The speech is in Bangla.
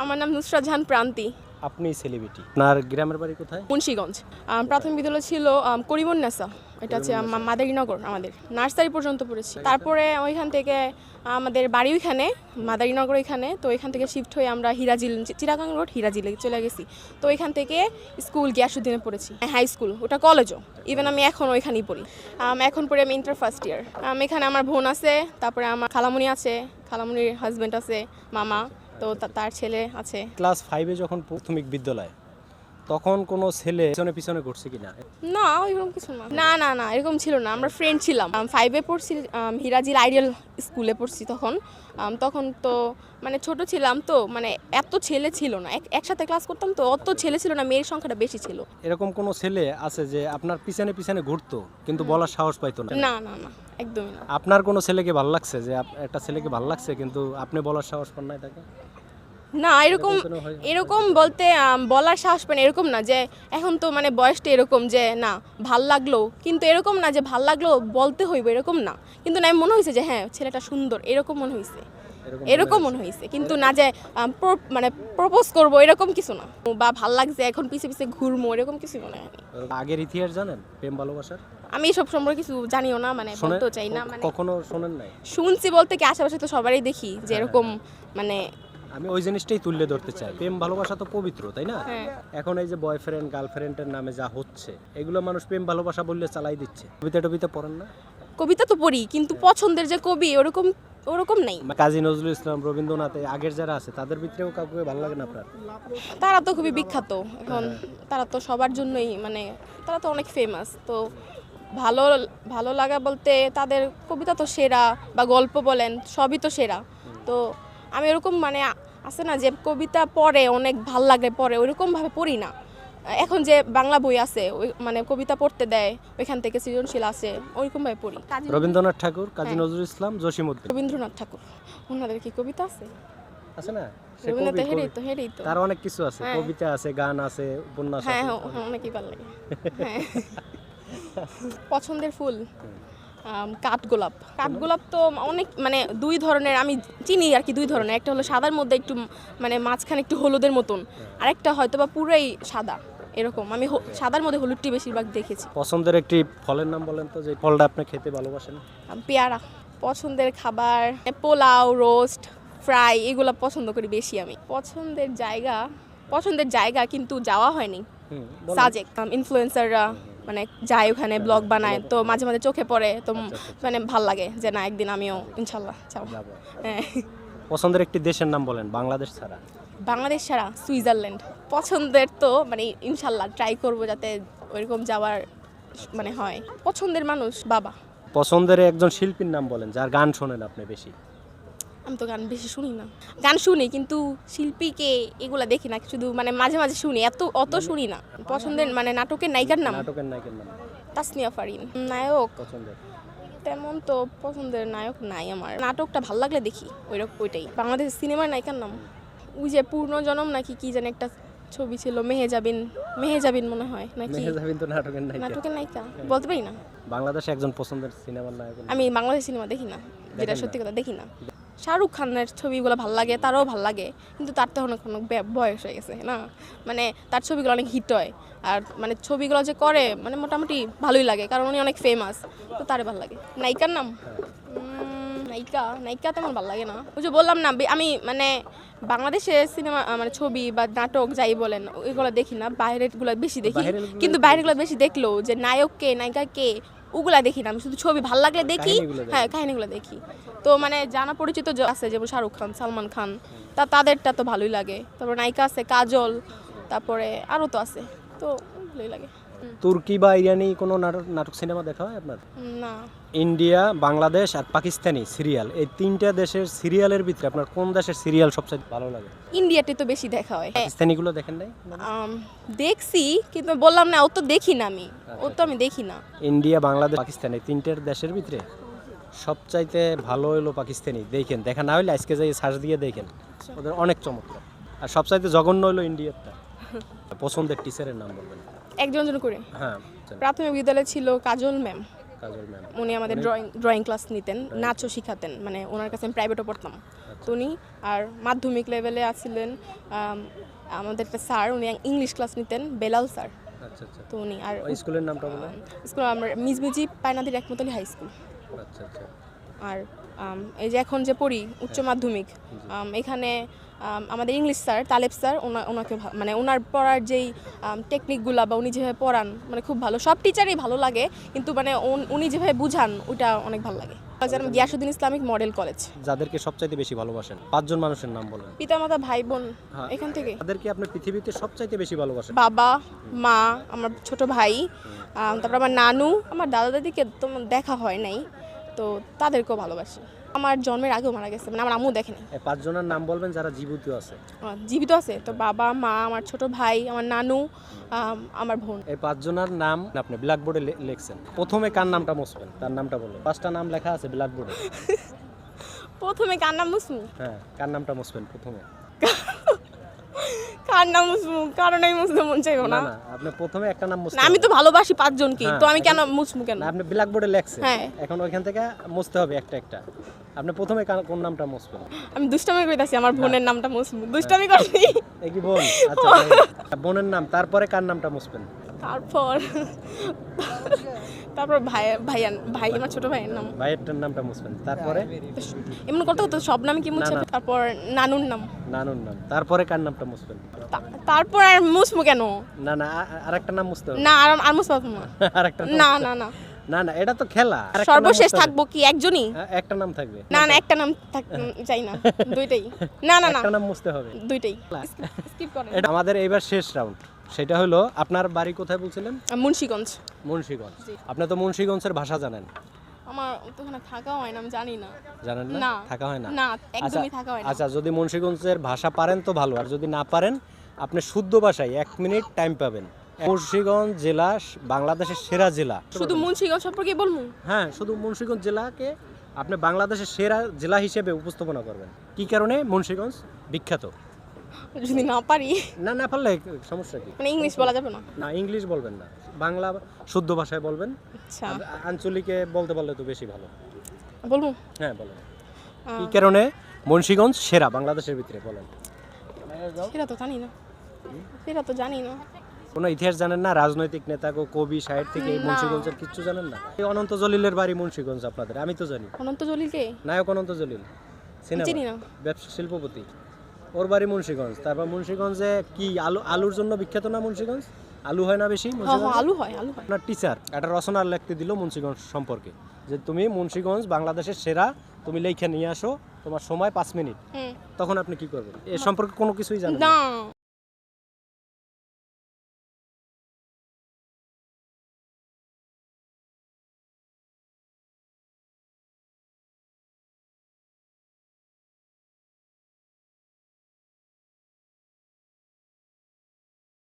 আমার নাম নুসরাত জাহান প্রান্তি। আপনি সেলিব্রিটি আপনার গ্রামের বাড়ি কোথায়? মুন্সীগঞ্জ। প্রাথমিক বিদ্যালয় ছিল আম, করিমুন্নেসা। এটা হচ্ছে মাদারীনগর আমাদের। নার্সারি পর্যন্ত পড়েছি। তারপরে ওইখান থেকে আমাদের বাড়ি ওইখানে মাদারীনগর ওইখানে তো ওইখান থেকে শিফট হয়ে আমরা হিরাজিল চিরাগাং রোড হিরাজিলে চলে গেছি। তো ওইখান থেকে স্কুল গিয়াসুদ্দিনে পড়েছি হাই স্কুল ওটা কলেজও ইভেন আমি এখন ওইখানেই পড়ি। এখন পড়ি আমি ইন্টার ফার্স্ট ইয়ার এখানে আমার বোন আছে তারপরে আমার খালামুনি আছে খালামুনির হাজব্যান্ড আছে মামা। তো তার ছেলে আছে। ক্লাস ফাইভে যখন প্রাথমিক বিদ্যালয় তখন কোনো ছেলে পিছনে পিছনে ঘুরছে কিনা? না এরকম কিছু না। না না না এরকম ছিল না। আমরা ফ্রেন্ড ছিলাম। ফাইভে পড়ছি হিরাজির আইডিয়াল স্কুলে পড়ছি তখন। তখন তো মানে ছোট ছিলাম তো মানে এত ছেলে ছিল না। এক- একসাথে ক্লাস করতাম তো অত ছেলে ছিল না মেয়ের সংখ্যাটা বেশি ছিল। এরকম কোনো ছেলে আছে যে আপনার পিছনে পিছনে ঘুরতো কিন্তু বলার সাহস পাইতো না? না না না একদমই না। আপনার কোনো ছেলেকে ভালো লাগছে যে একটা ছেলেকে ভালো লাগছে কিন্তু আপনি বলার সাহস পান নাই তাকে? না এরকম এরকম বলতে বলার সাহস পান এরকম না যে এখন তো মানে বয়সটা এরকম যে না ভালো লাগল। কিন্তু এরকম না যে ভালো লাগল বলতে হইব এরকম না। কিন্তু না মনে হয়েছে যে হ্যাঁ ছেলেটা সুন্দর এরকম মনে হয়েছে এরকম মনে হয়েছে কিন্তু না যে মানে প্রপোজ করব এরকম কিছু না। বা ভালো লাগছে এখন পিছে পিছে ঘুরবো এরকম কিছু মনে হয় আগের ইতিহাস জানেন? প্রেম ভালোবাসার? আমি এসব সম্পর্কে কিছু জানিও না মানে বলতেও চাই না মানে কখনো শোনেন নাই? শুনছি বলতে কি আশেপাশে তো সবারই দেখি যে এরকম মানে আমি ওই জিনিসটাই তুলে ধরতে চাই। প্রেম ভালোবাসা তো পবিত্র তাই না? হ্যাঁ। এখন এই যে বয়ফ্রেন্ড গার্লফ্রেন্ডের নামে যা হচ্ছে এগুলো মানুষ প্রেম ভালোবাসা বললে চালাই দিচ্ছে। কবিতা টবিতা পড়েন না? কবিতা তো পড়ি কিন্তু পছন্দের যে কবি ওরকম ওরকম নাই। কাজী নজরুল ইসলাম রবীন্দ্রনাথ আগের যারা আছে তাদের ভিতরেও কাউকে ভালো লাগে না আপনার? তারা তো খুবই বিখ্যাত এখন তারা তো সবার জন্যই মানে তারা তো অনেক ফেমাস তো ভালো ভালো লাগা বলতে তাদের কবিতা তো সেরা বা গল্প বলেন সবই তো সেরা। তো আমি এরকম মানে আছে না যে কবিতা পড়ে অনেক ভালো লাগে পড়ে ওইরকমভাবে পড়ি না। এখন যে বাংলা বই আছে ওই মানে কবিতা পড়তে দেয় ওইখান থেকে সৃজনশীল আছে ওইরকমভাবে পড়ি। রবীন্দ্রনাথ ঠাকুর কাজী হ্যাঁ। নজরুল ইসলাম জসিমুদ্দিন রবীন্দ্রনাথ ঠাকুর ওনাদের কি কবিতা আছে? আছে না? রবীন্দ্রনাথ হেরেই তো হেরেই তো তার অনেক কিছু আছে হ্যাঁ। কবিতা আছে গান আছে উপন্যাস হ্যাঁ আছে। হ্যাঁ হ্যাঁ, অনেকই ভালো লাগে। হ্যাঁ। পছন্দের ফুল। কাঠগোলাপ। কাঠগোলাপ তো অনেক মানে দুই ধরনের আমি চিনি আর কি দুই ধরনের। একটা হলো সাদার মধ্যে একটু মানে মাঝখানে একটু হলুদের মতন। আরেকটা হয়তো বা পুরাই সাদা এরকম। আমি সাদার মধ্যে হলুদটি বেশিরভাগ দেখেছি। পছন্দের একটি ফলের নাম বলেন তো যে ফলটা আপনি খেতে ভালোবাসেন? পেয়ারা। পছন্দের খাবার পোলাও রোস্ট ফ্রাই এগুলো পছন্দ করি বেশি আমি। পছন্দের জায়গা পছন্দের জায়গা কিন্তু যাওয়া হয়নি। সাজেক ইনফ্লুয়েন্সাররা মানে যায় ওখানে ব্লগ বানায় তো মাঝে মাঝে চোখে পড়ে তো মানে ভালো লাগে যে না একদিন আমিও ইনশাল্লাহ যাব। যাব। হ্যাঁ। পছন্দের একটি দেশের নাম বলেন বাংলাদেশ ছাড়া। বাংলাদেশ ছাড়া সুইজারল্যান্ড। পছন্দের তো মানে ইনশাল্লাহ ট্রাই করব যাতে ওইরকম যাওয়ার মানে হয়। পছন্দের মানুষ বাবা। পছন্দের একজন শিল্পীর নাম বলেন যার গান শোনেন আপনি বেশি। আমি তো গান বেশি শুনি না। গান শুনি কিন্তু শিল্পীকে এগুলা দেখি না শুধু মানে মাঝে মাঝে শুনি এত অত শুনি না। পছন্দের মানে নাটকের নায়িকার নাম। নাটকের নায়কের নাম। তাসনিয়া ফারিন। নায়ক। পছন্দের। তেমন তো পছন্দের নায়ক নাই আমার। নাটকটা ভালো লাগলে দেখি ওইরকম ওইটাই। বাংলাদেশ সিনেমার নায়িকার নাম। ওই যে পূর্ণজনম নাকি কি জানি একটা ছবি ছিল মেহেজাবিন মেহেজাবিন মনে হয় নাকি? মেহেজাবিন তো নাটকের নায়িকা। নাটকের নায়িকা। বলতে পারি না। বাংলাদেশে একজন পছন্দের সিনেমার নায়ক আমি বাংলাদেশ সিনেমা দেখি না যেটা সত্যি কথা দেখি না। শাহরুখ খানের ছবিগুলো ভালো লাগে তারও ভালো লাগে কিন্তু তার তো অনেক বয়স হয়ে গেছে না? মানে তার ছবিগুলো অনেক হিট হয় আর মানে ছবিগুলো যে করে মানে মোটামুটি ভালোই লাগে কারণ উনি অনেক ফেমাস তো তারে ভালো লাগে। নায়িকার নাম? উম, নায়িকা নায়িকা তেমন ভালো লাগে না। ওই যে বললাম না আমি মানে বাংলাদেশে সিনেমা মানে ছবি বা নাটক যাই বলেন ওইগুলো দেখি না বাইরেরগুলো বেশি দেখি। কিন্তু বাইরের বেশি দেখল যে নায়ক কে নায়িকা কে ওগুলা দেখি না। আমি শুধু ছবি ভালো লাগলে দেখি হ্যাঁ কাহিনীগুলো দেখি। তো মানে জানা পরিচিত আছে যেমন শাহরুখ খান সালমান খান তা তাদেরটা তো ভালোই লাগে। তারপর নায়িকা আছে কাজল তারপরে আরও তো আছে। তো ভালোই লাগে। তুর্কি বা ইরানি কোনো নাটক নাটক সিনেমা দেখা হয় আপনার? না। ইন্ডিয়া বাংলাদেশ আর পাকিস্তানি সিরিয়াল। এই তিনটা দেশের সিরিয়ালের ভিতরে আপনার কোন দেশের সিরিয়াল সবচেয়ে ভালো লাগে? ইন্ডিয়াতে তো বেশি দেখা হয়। পাকিস্তানিগুলো দেখেন নাই? দেখছি কিন্তু বললাম না ও তো দেখি না আমি। ও তো আমি দেখি না। ইন্ডিয়া বাংলাদেশ পাকিস্তান এই তিনটের দেশের ভিতরে সবচাইতে ভালো হলো পাকিস্তানি। দেখেন দেখা না হলে আজকে যাই সার্চ দিয়ে দেখেন। ওদের অনেক চমৎকার। আর সবচাইতে জঘন্য হলো ইন্ডিয়ারটা। পছন্দের টিচারের নাম বলবেন। একজন জন করে? হ্যাঁ প্রাথমিক বিদ্যালয়ে ছিল কাজল ম্যাম। কাজল ম্যাম। উনি আমাদের ড্রয়িং ড্রয়িং ক্লাস নিতেন নাচও শিখাতেন মানে ওনার কাছে আমি প্রাইভেটও পড়তাম। তো উনি আর মাধ্যমিক লেভেলে আছিলেন আমাদের একটা স্যার উনি ইংলিশ ক্লাস নিতেন বেলাল স্যার আচ্ছা আচ্ছা। তো উনি আর স্কুলের নামটা বলুন স্কুল আমরা মিজমিজি পায়নাদির একমতলি হাই স্কুল আচ্ছা আচ্ছা। আর এই যে এখন যে পড়ি উচ্চ মাধ্যমিক এখানে আমাদের ইংলিশ স্যার তালেব স্যার ওনা ওনাকে মানে ওনার পড়ার যেই টেকনিকগুলা বা উনি যেভাবে পড়ান মানে খুব ভালো। সব টিচারই ভালো লাগে কিন্তু মানে উন- যেভাবে বুঝান ওটা অনেক ভালো লাগে। যেমন গিয়াসুদ্দিন ইসলামিক মডেল কলেজ। যাদেরকে সবচাইতে বেশি ভালোবাসেন পাঁচজন মানুষের নাম বলেন। পিতামাতা ভাই বোন হ্যাঁ। এখান থেকে। তাদেরকে আপনি পৃথিবীতে সবচাইতে বেশি ভালোবাসেন? বাবা মা আমার ছোট ভাই তারপর আমার নানু আমার দাদা দাদিকে তো দেখা হয় নাই। তো তাদেরকেও ভালোবাসি। আমার জন্মের আগেও মারা গেছে মানে আমার আম্মু দেখেনি। এই পাঁচজনের নাম বলবেন যারা জীবিত আছে। জীবিত আছে তো বাবা মা আমার ছোট ভাই আমার নানু আমার বোন। এই পাঁচজনের নাম আপনি ব্ল্যাকবোর্ডে লিখছেন। প্রথমে কার নামটা মুছবেন? তার নামটা বলুন। পাঁচটা নাম লেখা আছে ব্ল্যাকবোর্ডে প্রথমে কার নাম মুসমু হ্যাঁ কার নামটা মুছবেন প্রথমে? কার নাম মুসমু কারণেই মুছতে মন চাইব না। আপনি প্রথমে একটা নাম না, আমি তো ভালোবাসি পাঁচজনকে হ্যাঁ, তো আমি কেন মুসমু কেন? আপনি ব্ল্যাকবোর্ডে লেখছেন। হ্যাঁ। এখন ওইখান থেকে মুছতে হবে একটা একটা। আপনি প্রথমে কোন নামটা মুছবেন? আমি দুষ্টামি কইতাছি আমার বোনের নামটা মুসমু দুষ্টামি করছি এই কি বোন? আচ্ছা বোনের নাম তারপরে কার নামটা মুছবেন? তারপর তারপর ভাই ভাইয়ান ভাই আমার ছোট ভাইয়ের নাম। ভাইয়েরটার নামটা মুছবেন। তারপরে? এমন করতে হতো সব নামে কি মুছে। তারপর নানুর নাম। নানুর নাম। তারপরে কার নামটা মুছবেন? তারপর আর মুসমু কেন? না না আরেকটা নাম মুছতে না আর আর মুছতে পারব না। আরেকটা না না না। না না এটা তো খেলা। সর্বশেষ থাকব কি একজনই? একটা নাম থাকবে। না না একটা নাম চাই না। দুইটাই। না না না। একটা নাম মুছতে হবে। দুইটাই। স্কিপ করেন। আমাদের এইবার শেষ রাউন্ড। সেটা হলো আপনার বাড়ি কোথায় বলছিলেন? মুন্সিগঞ্জ। মুন্সিগঞ্জ। আপনি তো মুন্সিগঞ্জের ভাষা জানেন। আমার ওখানে থাকা হয় না আমি জানি না। জানেন না। থাকা হয় না? না আচ্ছা একদমই থাকা হয় না। আচ্ছা যদি মুন্সিগঞ্জের ভাষা পারেন তো ভালো আর যদি না পারেন আপনি শুদ্ধ ভাষায় এক মিনিট টাইম পাবেন। মুন্সিগঞ্জ জেলা বাংলাদেশের সেরা জেলা। শুধু মুন্সিগঞ্জ সম্পর্কে বলব? হ্যাঁ শুধু মুন্সিগঞ্জ জেলাকে আপনি বাংলাদেশের সেরা জেলা হিসেবে উপস্থাপনা করবেন। কি কারণে? মুন্সিগঞ্জ বিখ্যাত। যদি না পারি। না না পারলে সমস্যা কি? মানে ইংলিশ বলা যাবে না? না ইংলিশ বলবেন না। বাংলা শুদ্ধ ভাষায় বলবেন। আচ্ছা। আঞ্চলিকে বলতে পারলে তো বেশি ভালো। বলব? হ্যাঁ বলেন। কি কারণে? মুন্সিগঞ্জ সেরা বাংলাদেশের ভিতরে বলেন। সেটা তো জানি না। সেটা তো জানি না। কোনো ইতিহাস জানেন না? রাজনৈতিক নেতা গো কবি সাহিত্য থেকে। মুন্সিগঞ্জের কিচ্ছু জানেন না? এই অনন্ত জলিলের বাড়ি মুন্সিগঞ্জ আপনাদের আমি তো জানি। অনন্ত জলিলকে নায়ক অনন্ত জলিল। চিনি না। ব্যবসা শিল্পপতি। ওর বাড়ি মুন্সীগঞ্জ। তারপর মুন্সীগঞ্জে কি আলু আলুর জন্য বিখ্যাত না মুন্সীগঞ্জ? আলু হয় না বেশি হ্যাঁ? হ্যাঁ আলু হয় আলু হয়। আপনার টিচার একটা রচনা লিখতে দিল মুন্সীগঞ্জ সম্পর্কে যে তুমি মুন্সীগঞ্জ বাংলাদেশের সেরা তুমি লেখা নিয়ে আসো তোমার সময় পাঁচ মিনিট। তখন আপনি কি করবেন? এ সম্পর্কে কোনো কিছুই জানেন না।